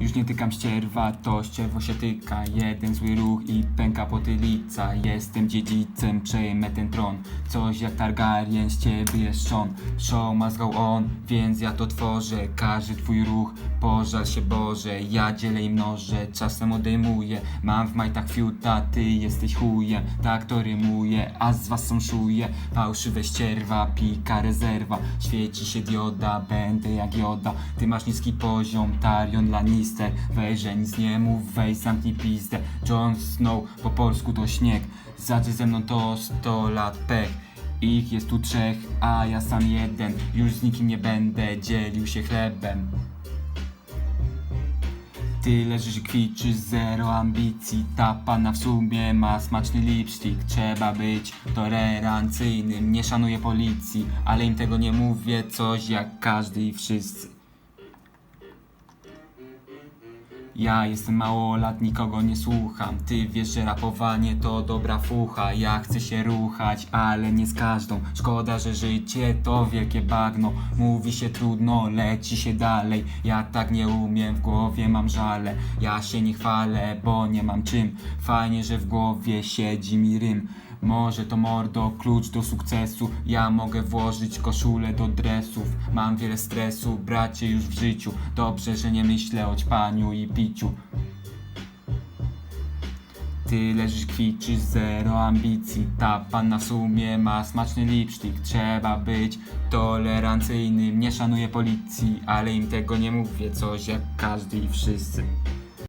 Już nie tykam ścierwa, to ścierwo się tyka Jeden zły ruch i pęka potylica Jestem dziedzicem, przejmę ten tron. Coś jak Targaryen, z ciebie jest Sean Show must go on, więc ja to tworzę. Każdy twój ruch, pożal się Boże. Ja dzielę i mnożę, czasem odejmuję. Mam w majtach fiuta, ty jesteś chujem. Tak to rymuje, a z was są szuje. Fałszywe ścierwa, pika rezerwa. Świeci się dioda, będę jak joda. Ty masz niski poziom, Tarion Lannister Weź, że nic nie mów, weź zamknij pizdę. Jon Snow, po polsku to śnieg. Zadzie ze mną to 100 lat pech. Ich jest tu trzech, a ja sam jeden. Już z nikim nie będę dzielił się chlebem. Ty leżysz kwiczysz, zero ambicji. Ta panna w sumie ma smaczny lipstick. Trzeba być tolerancyjnym. Nie szanuję policji, ale im tego nie mówię Coś jak każdy i wszyscy ja jestem małolat, nikogo nie słucham. Ty wiesz, że rapowanie to dobra fucha. Ja chcę się ruchać, ale nie z każdą. Szkoda, że życie to wielkie bagno. Mówi się trudno, leci się dalej. Ja tak nie umiem, w głowie mam żale. Ja się nie chwalę, bo nie mam czym. Fajnie, że w głowie siedzi mi rym. Może to mordo, klucz do sukcesu. Ja mogę włożyć koszulę do dresów. Mam wiele stresu, bracie już w życiu. Dobrze, że nie myślę o ćpaniu i piciu ty leżysz kwiczysz, zero ambicji. Ta panna w sumie ma smaczny lipstick. Trzeba być tolerancyjnym. Nie szanuję policji, ale im tego nie mówię. Coś jak każdy i wszyscy